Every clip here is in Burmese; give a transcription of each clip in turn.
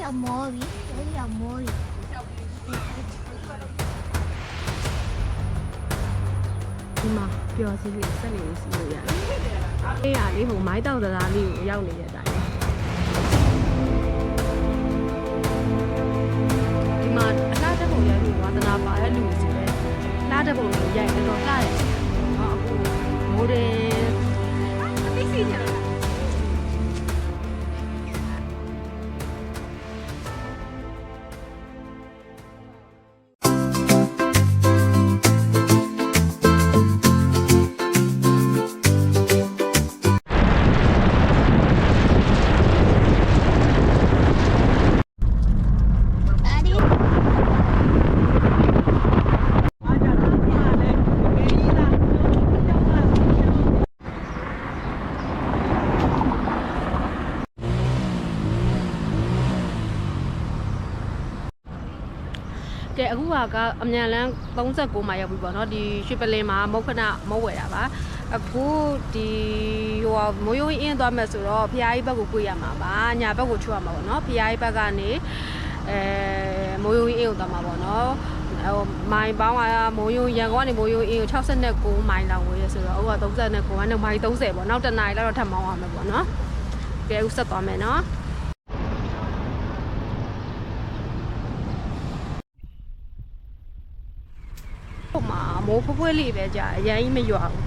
ရမောပြီတော်ရမောပြီဒီမှာပျော်စီလေးဆက်နေလို့စီလို့ရတယ်။အေးရလေးဟိုမိုင်းတောက်တရားလေးကိုရောက်နေတဲ့အတိုင်းဒီမှာအလားတက်ပုံရိုက်ပြီးဝါသနာပါတဲ့လူတွေစီလဲလားတက်ပုံကိုရိုက်တော့လှတယ်။ဟောအခုမိုးတယ်အသိစီတယ် ကဲအခုကကအမြန်လန်း39မှာရောက်ပြီပေါ့နော်ဒီရွှေပလင်မှာမုတ်ခဏမုတ်ဝယ်တာပါအခုဒီဟိုဟာမိုးယုံအင်းသွားမယ်ဆိုတော့ဖျားကြီးဘက်ကိုကိုရမှာပါညာဘက်ကိုချွတ်ရမှာပေါ့နော်ဖျားကြီးဘက်ကနေအဲမိုးယုံအင်းကိုသွားမှာပေါ့နော်ဟိုမိုင်ပေါင်းကမိုးယုံရန်ကုန်ကနေမိုးယုံအင်းကို69မိုင်လောက်ဝေးရဆိုတော့အခုက39ကနေမိုင်30ပေါ့နောက်တစ်နာရီလောက်တော့ထပ်မောင်းရမယ်ပေါ့နော်ကဲအခုဆက်သွားမယ်နော် ဟိုမှာမိုးဖွယ်ဖွယ်လေးပဲကြာအရင်ကြီးမရွာဘူး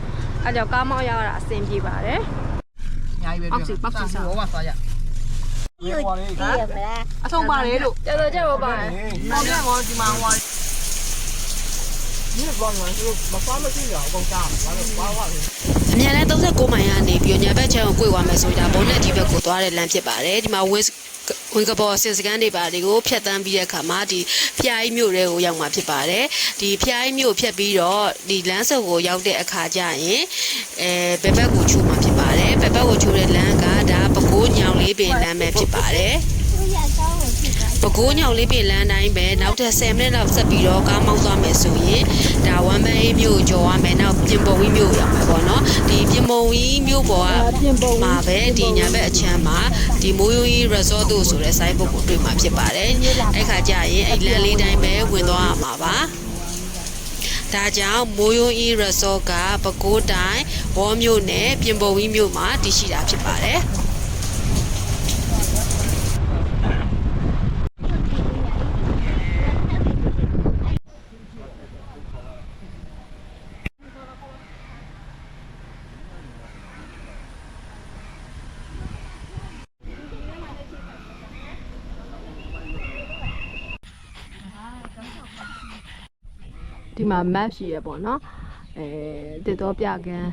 အဲကြောင့်ကားမောင်းရတာအဆင်ပြေပါတယ်အများကြီးပဲအောက်စီပေါက်စီစားဘောမှာသွားကြရရမလားအဆုံးပါတယ်လို့ကျတော့ကျတော့ပါဟောပြန်တော့ဒီမှာဟိုဒီဘောမှာသူမဖားမရှိရအောင်ကောင်းတာဘာလို့ဘာဝလဲအမြန်လဲ39မိုင်ကနေပြီးတော့ညာဘက်ချမ်းကို꿰သွားမယ်ဆိုတာဘုံနဲ့ဒီဘက်ကိုသွားတဲ့လမ်းဖြစ်ပါတယ်ဒီမှာဝင်း ဝင်ကပေါ်စစ်စကန်တွေပါတွေကိုဖြတ်တန်းပြီးတဲ့အခါမှာဒီဖျားကြီးမြို့တွေကိုရောက်မှာဖြစ်ပါတယ်ဒီဖျားကြီးမြို့ဖြတ်ပြီးတော့ဒီလမ်းစုပ်ကိုရောက်တဲ့အခါကျရင်အဲဘယ်ဘက်ကိုချိုးမှာဖြစ်ပါတယ်ဘယ်ဘက်ကိုချိုးတဲ့လမ်းကဒါပကိုးညောင်လေးပင်လမ်းပဲဖြစ်ပါတယ်သူရကောင်းကိုဖြစ်သွား ပဲခူးညောင်လေးပြင်လမ်းတိုင်းပဲနောက်ထပ်10မိနစ်လောက်ဆက်ပြီးတော့ကားမောင်းသွားမယ်ဆိုရင်ဒါဝမ်ဘန်အေးမြို့ကိုကျော်ရမယ်နောက်ပြင်ပုံဝီးမြို့ရောက်မယ်ပေါ့နော်ဒီပြင်ပုံဝီးမြို့ပေါ်ကပြင်ပုံမှာပဲဒီညာဘက်အချမ်းမှာဒီမိုးယိုကြီး resort တို့ဆိုတဲ့ site book ကိုတွေ့မှာဖြစ်ပါတယ်အဲ့ခါကျရင်အဲ့လမ်းလေးတိုင်းပဲဝင်သွားရမှာပါဒါကြောင့်မိုးယုံအီ resort ကပဲခူးတိုင်းဝေါ်မြို့နယ်ပြင်ပုံဝီးမြို့မှာတည်ရှိတာဖြစ်ပါတယ် ဒီမှာ map ရှိရပေါ့နော်အဲတစ်တော့ပြကန်း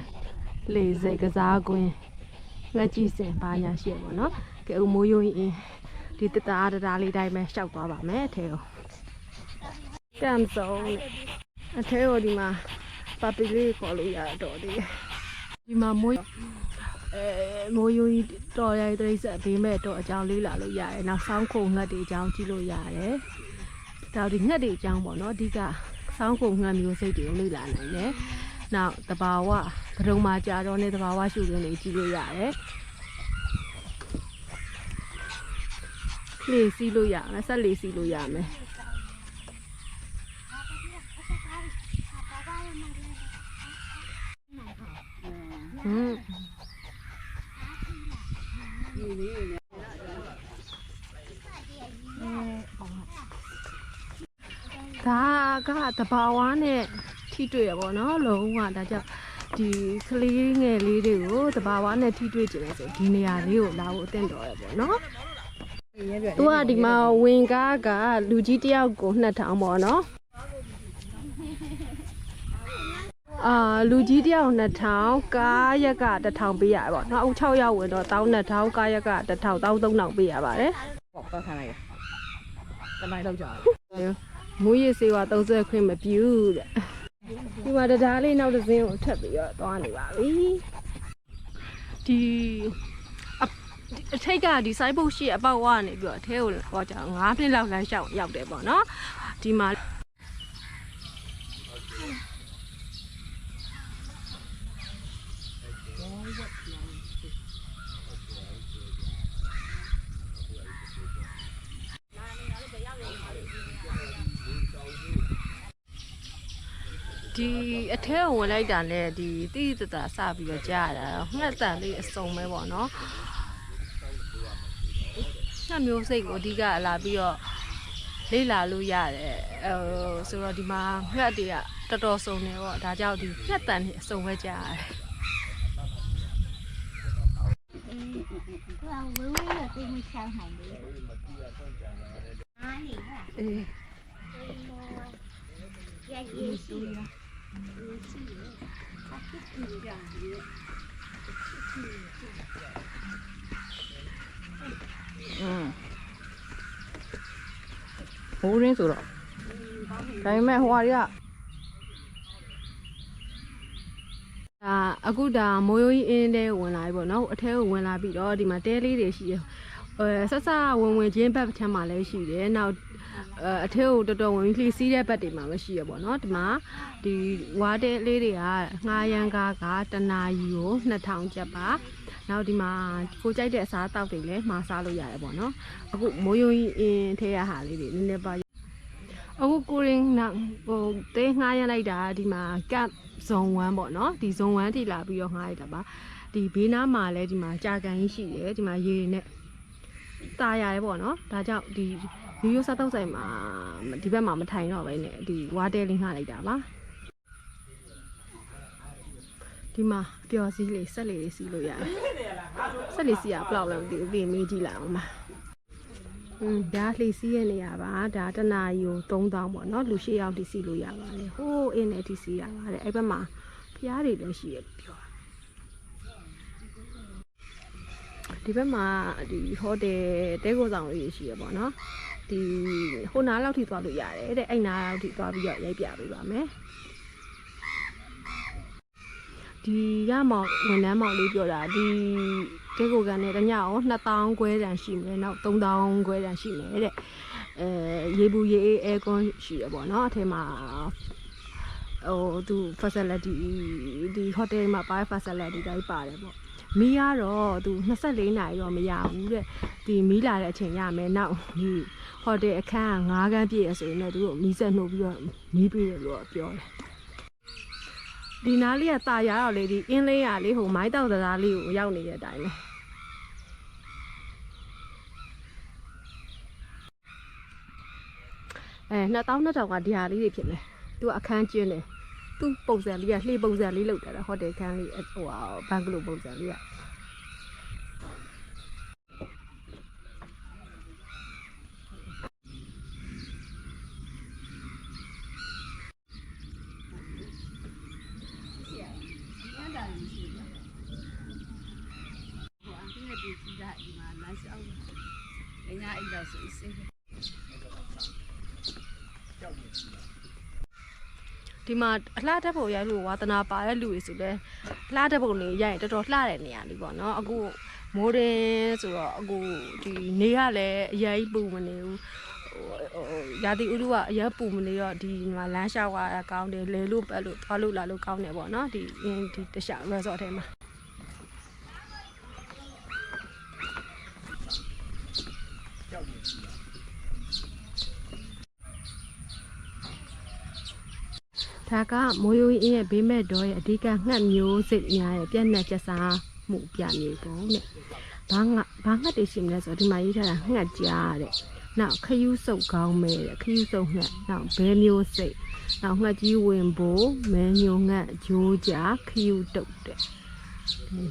လေစိတ်ကစားကွင်းငှက်ကြည့်စင်ဘာညာရှိရပေါ့နော်ကဲဦးမိုးယုံရင်ဒီတတားတတားလေးတိုင်းပဲရှောက်သွားပါမယ်အထဲကိုကမ်စုံအထဲကိုဒီမှာပပီလေးခေါ်လို့ရတော့ဒီဒီမှာမိုးအဲမိုးယုံတော်ရိုက်တိတ်ဆက်ဘေးမဲ့တော့အကြောင်းလေးလာလို့ရတယ်နောက်ဆောင်းခုံငှက်တွေအကြောင်းကြည့်လို့ရတယ် ဒါဒီငှက်တွေအကြောင်းပေါ့နော်အဓိကဆောင်းကုန်ငှက်မျိုးစိတ်တွေကိုလေ့လာနိုင်တယ်။နောက်တဘာဝဘဒုံမှာကြာတော့နေတဘာဝရှုခင်းတွေကြည့်လို့ရတယ်။လေစီးလို့ရမယ်ဆက်လေစီးလို့ရမယ်။ဟမ် ဒါကတဘာဝနဲ့ထိတွေ့ရပါတော့လုံးဝဒါကြောင့်ဒီကလေးငယ်လေးတွေကိုတဘာဝနဲ့ထိတွေ့ကြတယ်ဆိုဒီနေရာလေးကိုလာဖို့အသင့်တော်ရပေါ့နော်သူကဒီမှာဝင်ကားကလူကြီးတယောက်ကို2000ပေါ့နော်အာလူကြီးတယောက်2000ကားရက်က1000ပေးရပါပေါ့နော်အခု6ရောက်ဝင်တော့12000ကားရက်က1000 13000ပေးရပါတယ်ပေါ့တော့ထားလိုက်ရတမိုင်းတော့ကြာ မူရည်စေဝါ30ခွင့်မပြူတဲ့ဒီမှာတရားလေးနောက်တစ်စင်းကိုထပ်ပြီးတော့သွားနေပါပြီဒီအအထိတ်ကဒီ site book ရှိအပေါက်ဝကနေပြီးတော့အထဲကိုဟောကြ9မိနစ်လောက်လမ်းလျှောက်ရောက်တယ်ပေါ့နော်ဒီမှာ ဒီအထဲကိုဝင်လိုက်တာလည်းဒီတိတိတတစပြီးတော့ကြားရတာငှက်တန်လေးအစုံပဲပေါ့နော်ငှက်မျိုးစိတ်ကိုအဓိကလာပြီးတော့လေ့လာလို့ရတယ်ဟိုဆိုတော့ဒီမှာငှက်တွေကတော်တော်စုံနေပေါ့ဒါကြောင့်ဒီငှက်တန်တွေအစုံပဲကြားရတယ်ဟိုဝေးဝေးတော့သိမချောင်းနိုင်ဘူး။အားနေဟဲ့။အေး။ရည်ရည် อืมဟိုးရင်းဆိုတော့ဒါပေမဲ့ဟိုဟာတွေကဒါအခုဒါမိုးရိုးကြီးအင်းတဲကိုဝင်လာပြီပေါ့နော်အထဲကိုဝင်လာပြီးတော့ဒီမှာတဲလေးတွေရှိရယ်အဲဆက်ဆက်ဝင်ဝင်ချင်းဘက်ချမ်းမှာလည်းရှိတယ်နောက် အဲအထဲကိုတော်တော်ဝင်ပြီးလှီးစီးတဲ့ဘက်တွေမှာလည်းရှိရပေါ့နော်ဒီမှာဒီဝါတဲလေးတွေကငှားရန်ကားကတနာရီကို2000ကျပ်ပါနောက်ဒီမှာကိုကြိုက်တဲ့အစားအသောက်တွေလည်းမှာစားလို့ရတယ်ပေါ့နော်အခုမိုးရိုးကြီးအင်းထဲရဟာလေးတွေနည်းနည်းပါအခုကိုရင်နောက်ဟိုတဲငှားရမ်းလိုက်တာဒီမှာကပ်ဇုံ1ပေါ့နော်ဒီဇုံ1ထိလာပြီးတော့ငှားရတာပါဒီဘေးနားမှာလည်းဒီမှာကြာကန်ကြီးရှိတယ်ဒီမှာရေတွေနဲ့ตาရတယ်ပေါ့နော်ဒါကြောင့်ဒီ ရိုးရိုးစားတော့ဆိုင်မှာဒီဘက်မှာမထိုင်တော့ပဲねဒီဝါတဲလေးငှားလိုက်တာပါဒီမှာပျော်စည်းလေးဆက်လေးလေးစီးလို့ရတယ်ဆက်လေးစီးရဘယ်လောက်လဲမသိဘူးပြင်မေးကြည့်လိုက်အောင်ပါ อืมဒါလှေစီးရနေရပါဒါတနာရီကို3000ပေါ့เนาะလူရှိအောင်ဒီစီလို့ရပါတယ်ဟိုးအင်းနဲ့ဒီစီရပါတယ်အဲ့ဘက်မှာဖျားတွေလည်းရှိရပြောဒီဘက်မှာဒီဟိုတယ်တဲကိုဆောင်လေးရှိရပေါ့เนาะ ဒီဟိုနားလောက်ထိသွားလို့ရတယ်တဲ့အဲ့နားလောက်ထိသွားပြီးတော့ရိုက်ပြပေးပါမယ်ဒီရမောင်ဝန်ထမ်းမောင်လေးပြောတာဒီတဲကိုကန်နဲ့တညအောင်2000ခွဲတန်ရှိမယ်နောက်3000ခွဲတန်ရှိမယ်တဲ့အဲရေဘူးရေအေးအဲကွန်ရှိရပေါ့နော်အထက်မှာဟိုသူ facility ဒီ hotel မှာပါ facility တိုင်းပါတယ်ပေါ့ မီးကတော့သူ24နာရီတော့မရဘူးတဲ့ဒီမီးလာတဲ့အချိန်ရမယ်နောက်ဒီဟိုတယ်အခန်းက9ခန်းပြည့်ရဆိုရင်တော့သူတို့မီးဆက်နှုတ်ပြီးတော့မီးပေးတယ်လို့တော့ပြောတယ်ဒီနားလေးကตาရတော့လေဒီအင်းလေးရလေးဟိုမိုင်းတောက်တရားလေးကိုရောက်နေတဲ့အတိုင်းပဲအဲ2200ကဒီဟာလေးတွေဖြစ်နေသူကအခန်းကျင်းတယ် သူပုံစံလေးကလှေပုံစံလေးလောက်တာဟိုတယ်ခန်းလေးဟိုဟာဘန်ကလိုပုံစံလေးက ဒီမှာအလှတက်ဖို့ရိုက်လို့ဝါသနာပါတဲ့လူတွေဆိုလဲအလှတက်ဖို့နေရိုက်ရင်တော်တော်လှတဲ့နေရာလေးပေါ့နော်အခုမိုးရင်ဆိုတော့အခုဒီနေကလည်းအရင်ပူမနေဘူးဟိုဟိုရာသီဥတုကအရင်ပူမနေတော့ဒီမှာလမ်းလျှောက်ရတာကောင်းတယ်လေလို့ပတ်လို့သွားလို့လာလို့ကောင်းတယ်ပေါ့နော်ဒီအင်းဒီတခြား resort ထဲမှာ ဒါကမိုးရိုးကြီးရဲ့ဘေးမဲ့တော်ရဲ့အဓိကငှက်မျိုးစိတ်များရဲ့ပြက်နှက်ကျဆာမှုပြနေပုံတဲ့ဘာငါဘာငှက်တွေရှိမလဲဆိုတော့ဒီမှာရေးထားတာငှက်ကြားတဲ့နောက်ခယူးစုပ်ကောင်းမဲတဲ့ခယူးစုပ်ငှက်နောက်ဘဲမျိုးစိတ်နောက်ငှက်ကြီးဝင်ဘိုးမဲညိုငှက်ဂျိုးကြားခယူးတုတ်တဲ့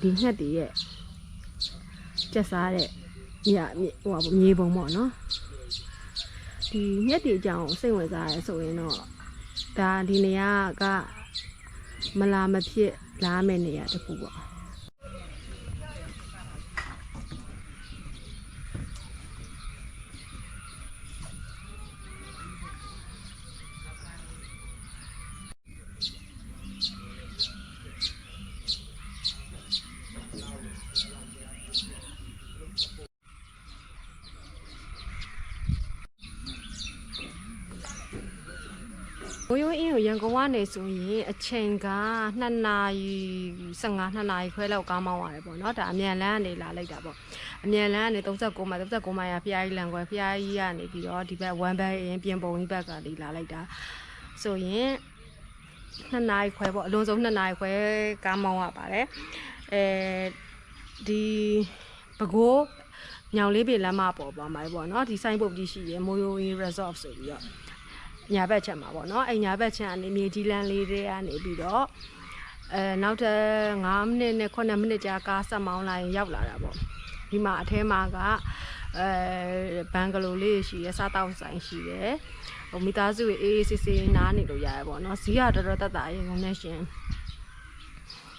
ဒီငှက်တွေရဲ့ကျဆာတဲ့ညဟိုဟာမြေပုံပေါ့နော်ဒီငှက်တွေအကြောင်းစိတ်ဝင်စားရဲဆိုရင်တော့ ဒါဒီနေရာကမလာမဖြစ်လာမယ့်နေရာတစ်ခုပေါ့ ဘိုးရိုးအင်းကိုရန်ကုန်ကနေဆိုရင်အချိန်က2နာရီ15 2နာရီခွဲလောက်ကားမောင်းရတယ်ပေါ့နော်ဒါအမြန်လန်းကနေလာလိုက်တာပေါ့အမြန်လန်းကနေ39မိုင်39မိုင်ရဖျားကြီးလန်ခွဲဖျားကြီးကနေပြီးတော့ဒီဘက်1ဘက်အင်းပြင်ပုံကြီးဘက်ကလေးလာလိုက်တာဆိုရင်2နာရီခွဲပေါ့အလွန်ဆုံး2နာရီခွဲကားမောင်းရပါတယ်အဲဒီပကိုးညောင်လေးပြေလမ်းမပေါ်သွားမှာပေါ့နော်ဒီဆိုင်ပုတ်ကြီးရှိရယ်မိုယိုအင်း resort ဆိုပြီးတော့ ညာဘက်ချက်မှာပေါ့နော်အဲ့ညာဘက်ချက်ကနေမြေကြီးလန်းလေးတွေကနေပြီးတော့အဲနောက်ထပ်9မိနစ်နဲ့9မိနစ်ကြာကားဆက်မောင်းလိုက်ရင်ရောက်လာတာပေါ့ဒီမှာအထဲမှာကအဲဘန်ဂလိုလေးရှိရယ်စားတောက်ဆိုင်ရှိရယ်ဟိုမိသားစုအေးအေးဆေးဆေးနားနေလို့ရရပေါ့နော်ဈေးကတော်တော်တက်တာရေကုန်နေရှင်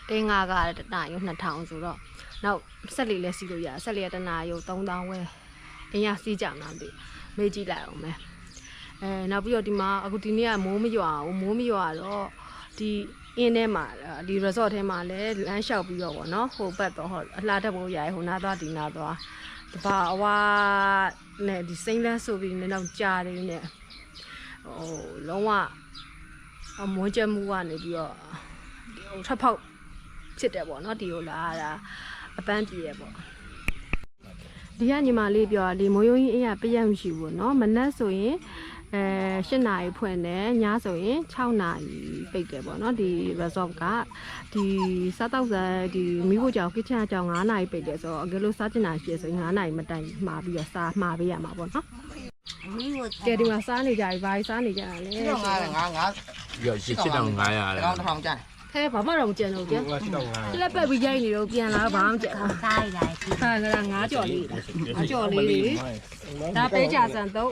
တင်းငါကတနာရုံ2000ဆိုတော့နောက်ဆက်လေးလဲစီးလို့ရဆက်လေးကတနာရုံ3000ဝဲအင်းရစီးကြမှာမသိမေးကြည့်လိုက်အောင်မယ် အဲနောက်ပြီးတော့ဒီမှာအခုဒီနေ့ကမိုးမရွာဘူးမိုးမရွာတော့ဒီအင်းထဲမှာဒီ resort ထဲမှာလည်းလမ်းလျှောက်ပြီးတော့ဗောနော်ဟိုဘက်တော့ဟိုအလှတက်ဖို့ရရဟိုနားသွားဒီနားသွားတပါအဝါနဲ့ဒီစိမ့်လန်းဆိုပြီးနေတော့ကြာတယ်နဲ့ဟိုလုံးဝအမွန်းချက်မှုကနေပြီးတော့ဟိုထပ်ဖောက်ဖြစ်တယ်ပေါ့နော်ဒီကိုလာတာအပန်းပြေရပေါ့ဒီကညီမလေးပြောတာဒီမိုးရိုးကြီးအင်းရပြည့်ရမရှိဘူးပေါ့နော်မနက်ဆိုရင် အဲ8နာရီဖွင့်တယ်ညဆိုရင်6နာရီပိတ်တယ်ပေါ့နော်ဒီ resort ကဒီစားတောက်ဆိုင်ဒီမိဖို့ကြောင် kitchen ကြောင်9နာရီပိတ်တယ်ဆိုတော့အကယ်လို့စားကျင်တာရှိရဆိုရင်9နာရီမတိုင်မှာပြီးတော့စားမှာပေးရမှာပေါ့နော်ကဲဒီမှာစားနေကြပြီဘာကြီးစားနေကြတာလဲ9 9 9ရရှိ7500လား1000ကျန်ခဲဘာမှတော့မကြံတော့ကြံ။လက်ပတ်ပြီးရိုက်နေတော့ပြန်လာတော့ဘာမှမကြံဘူး။စားရတာ။ဟာငါငါကြော်လေး။ငါကြော်လေး။ဒါပဲကြာစံတော့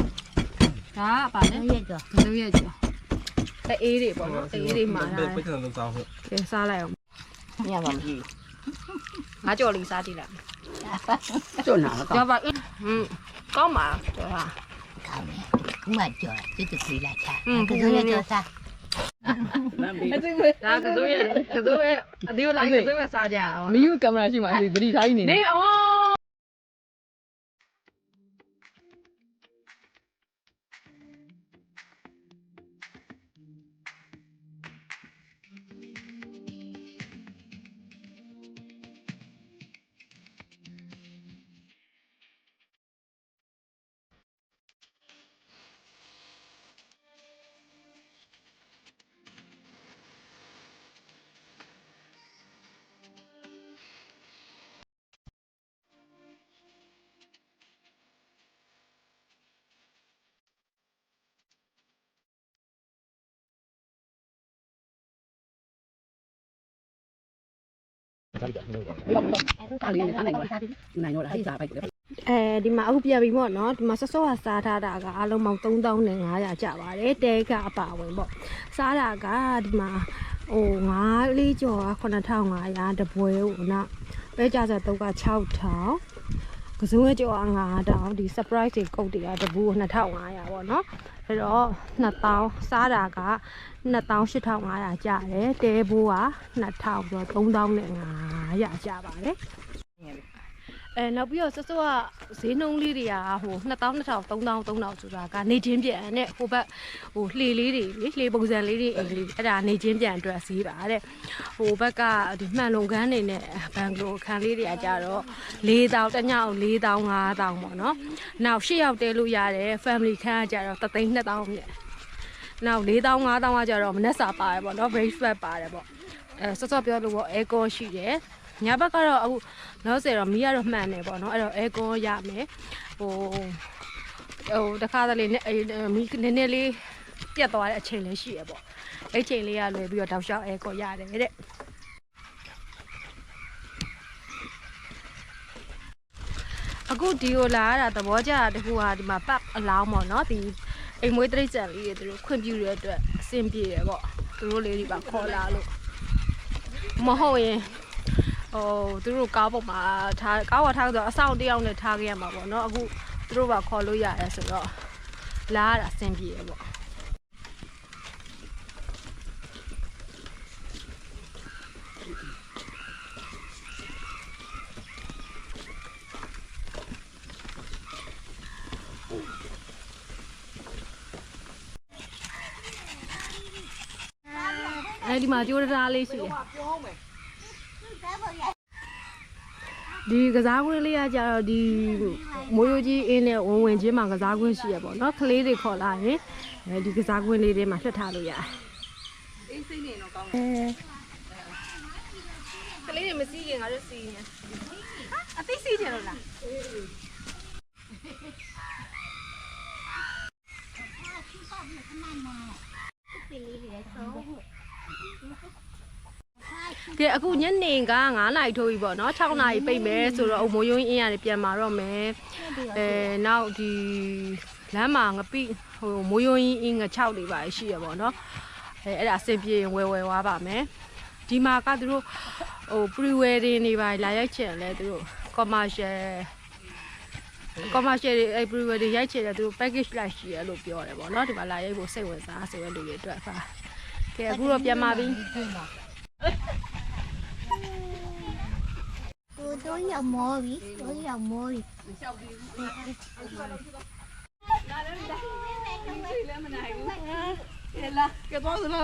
ဒါကပါလေရက်ကြောလူရက်ကျော်အေးတွေပေါ့နော်အေးတွေမှာတာပဲပြဿနာလုံးစားဟုတ်ကဲစားလိုက်အောင်ညမှာမကြည့်ငါကြော်လေးစားကြည့်လိုက်ကျော်နာတော့ကြော်ပါအင်းကောင်းပါကျော်ပါကောင်းတယ်ခုမှကြော်တူတူပြေးလိုက်ချာကစိုးရက်ကြော်စားအဲ့ဒီဒါကစိုးရကစိုးရအဒီလိုလိုက်ကစိုးရစားကြအောင်မင်းကကင်မရာရှိမှအဒီသတိထားနေနေအော် င်နိုင်တော့လားဟိစားပိုက်တယ်အဲဒီမှာအခုပြပြီပေါ့နော်ဒီမှာဆော့ဆော့ကစားထားတာကအားလုံးပေါင်း3500ကျပါတယ်တဲကအပါဝင်ပေါ့စားတာကဒီမှာဟို9လေးကျော်က9500တပွဲကိုနော်ပဲကြစားတော့က6000ကစုံရဲ့ကျော်က9000ဒီ surprise တွေကုတ်တွေကတဘူး2500ပေါ့နော်အဲ့တော့2000စားတာက 28,500ကျတယ်တဲဘိုးက2000ဆိုတော့3500ကျပါတယ်အဲနောက်ပြီးတော့စစောကဈေးနှုန်းလေးတွေကဟို2000 2000 3000 3000ဆိုတာကနေချင်းပြန်နဲ့ဟိုဘက်ဟိုလှေလေးတွေလေလှေပုံစံလေးတွေအိမ်လေးအဲ့ဒါနေချင်းပြန်အတွက်ဈေးပါတဲ့ဟိုဘက်ကဒီမှန်လုံကန်းနေနဲ့ဘန်ဂလိုခန်းလေးတွေကကြတော့4000တညောင်4000 5000ပေါ့နော်နောက်8ယောက်တဲလို့ရတယ် family ခန်းကကြတော့3သိန်း2000နဲ့ နောက်4000 5000ကကြတော့မနက်စာပါတယ်ပေါ့နော် breakfast ပါတယ်ပေါ့အဲစောစောပြောလို့ပေါ့ aircon ရှိတယ်ညဘက်ကတော့အခုနောက်ဆယ်တော့မီးကတော့မှန်နေပေါ့နော်အဲ့တော့ aircon ရမယ်ဟိုဟိုတခါတလေနဲ့မီးနည်းနည်းလေးပြတ်သွားတဲ့အချိန်လေးရှိရပေါ့အဲ့ချိန်လေးကလွယ်ပြီးတော့တောက်လျှောက် aircon ရတယ်တဲ့အခုဒီကိုလာရတာသဘောကျတာတခုကဒီမှာပတ်အလောင်းပေါ့နော်ဒီ အိမ်မွေးတိရစ္ဆာန်လေးတွေသူတို့ခွင့်ပြုရတဲ့အတွက်အဆင်ပြေတယ်ပေါ့သူတို့လေးတွေပါခေါ်လာလို့မဟုတ်ရင်ဟိုသူတို့ကားပေါ်မှာထားကားပေါ်ထားဆိုတော့အဆောင်တစ်ယောက်နဲ့ထားခဲ့ရမှာပေါ့နော်အခုသူတို့ပါခေါ်လို့ရတယ်ဆိုတော့လာရတာအဆင်ပြေတယ်ပေါ့ မှာကြိုးတရားလေးရှိတယ်ဒီကစားကွင်းလေးကကြတော့ဒီမိုးရိုးကြီးအင်းနဲ့ဝင်ဝင်ချင်းမှာကစားကွင်းရှိရပေါ့နော်ကလေးတွေခေါ်လာရင်အဲဒီကစားကွင်းလေးတွေမှာလွှတ်ထားလို့ရတယ်အေးစိတ်နေတော့ကောင်းတယ်ကလေးတွေမစီးခင်ငါတို့စီးနေအသိစီးကြလို့လား ပြေးလေးတွေသုံး ကဲအခုညနေက9နာရီထိုးပြီပေါ့နော်6နာရီပြိတ်မယ်ဆိုတော့အုံမိုးယွင်းအင်းရတယ်ပြန်มาတော့မယ်အဲနောက်ဒီလမ်းမှာငပိဟိုမိုးယွင်းအင်းင6တွေပါရှိရပေါ့နော်အဲအဲ့ဒါအဆင်ပြေရင်ဝယ်ဝယ်သွားပါမယ်ဒီမှာကသူတို့ဟို pre wedding တွေပါလာရိုက်ချင်လဲသူတို့ commercial commercial တွေအဲ pre wedding ရိုက်ချင်တယ်သူတို့ package လိုက်ရှိရလို့ပြောတယ်ပေါ့နော်ဒီမှာလာရိုက်ဖို့စိတ်ဝင်စားဆိုတဲ့လူတွေအတွက်ပါကဲအခုတော့ပြန်มาပြီ ကိုတို့ရောက်မောပြီတို့ရောက်မောပြီမျိုး